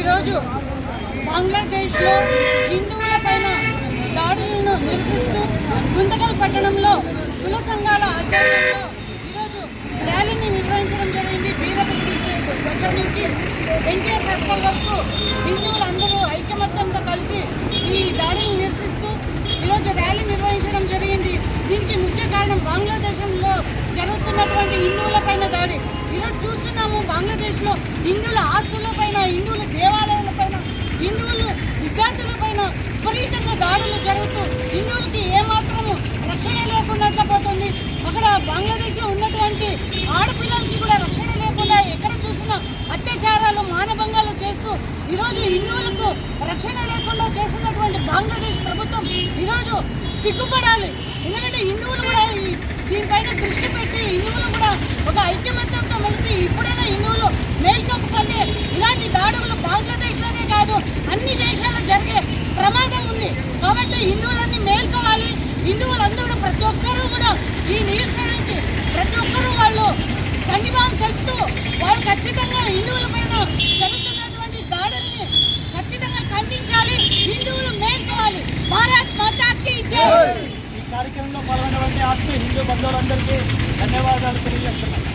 ఈరోజు బంగ్లాదేశ్లో హిందువుల పైన దాడులను నిరసిస్తూ గుంతకల్ పట్టణంలో కుల సంఘాల ఆధ్వర్యంలో ఈరోజు ర్యాలీని నిర్వహించడం జరిగింది. వీరపతి దగ్గర నుంచి ఎన్టీఆర్ సర్కిల్ వరకు హిందువులందరూ ఐకమత్యంతో కలిసి ఈ దాడిని నిరసిస్తూ ఈరోజు ర్యాలీ నిర్వహించడం జరిగింది దీనికి ముఖ్య కారణం బంగ్లాదేశంలో జరుగుతున్నటువంటి హిందువుల పైన దాడి మనం చూస్తున్నాము బంగ్లాదేశ్లో హిందువుల ఆస్తుల పైన హిందువుల దేవాలయాల పైన హిందువులు విద్యార్థుల పైన విపరీతంగా దాడులు జరుగుతూ హిందువులకి ఏమాత్రము రక్షణ లేకుండా పోతుంది. అక్కడ బంగ్లాదేశ్లో ఉన్నటువంటి ఆడపిల్లలకి కూడా రక్షణ లేకుండా ఎక్కడ చూసినా అత్యాచారాలు మానభంగాలు చేస్తూ ఈరోజు హిందువులకు రక్షణ లేకుండా చేస్తున్నటువంటి బంగ్లాదేశ్ ప్రభుత్వం ఈరోజు సిగ్గుపడాలి. ఎందుకంటే హిందువులు కూడా ఈ- దీనిపైన దృష్టి పెట్టి హిందువులు కూడా ఒక ఐక్యమత్య హిందువులన్నీ మేల్కోవాలి. హిందువులందరూ ప్రతి ఒక్కరూ కూడా ఈ నిరసనకి ప్రతి ఒక్కరూ వాళ్ళు సంఘీభావం తెలుపుతూ వాళ్ళు ఖచ్చితంగా హిందువుల పైన జరుగుతున్నటువంటి దాడుల్ని ఖచ్చితంగా ఖండించాలి. హిందువులు మేల్కోవాలి. భారత్ మాతాకి జై! ఈ కార్యక్రమంలో పాల్గొన్నటువంటి ఆత్మ హిందూ బంధువులందరికీ ధన్యవాదాలు తెలియజేస్తున్నాను.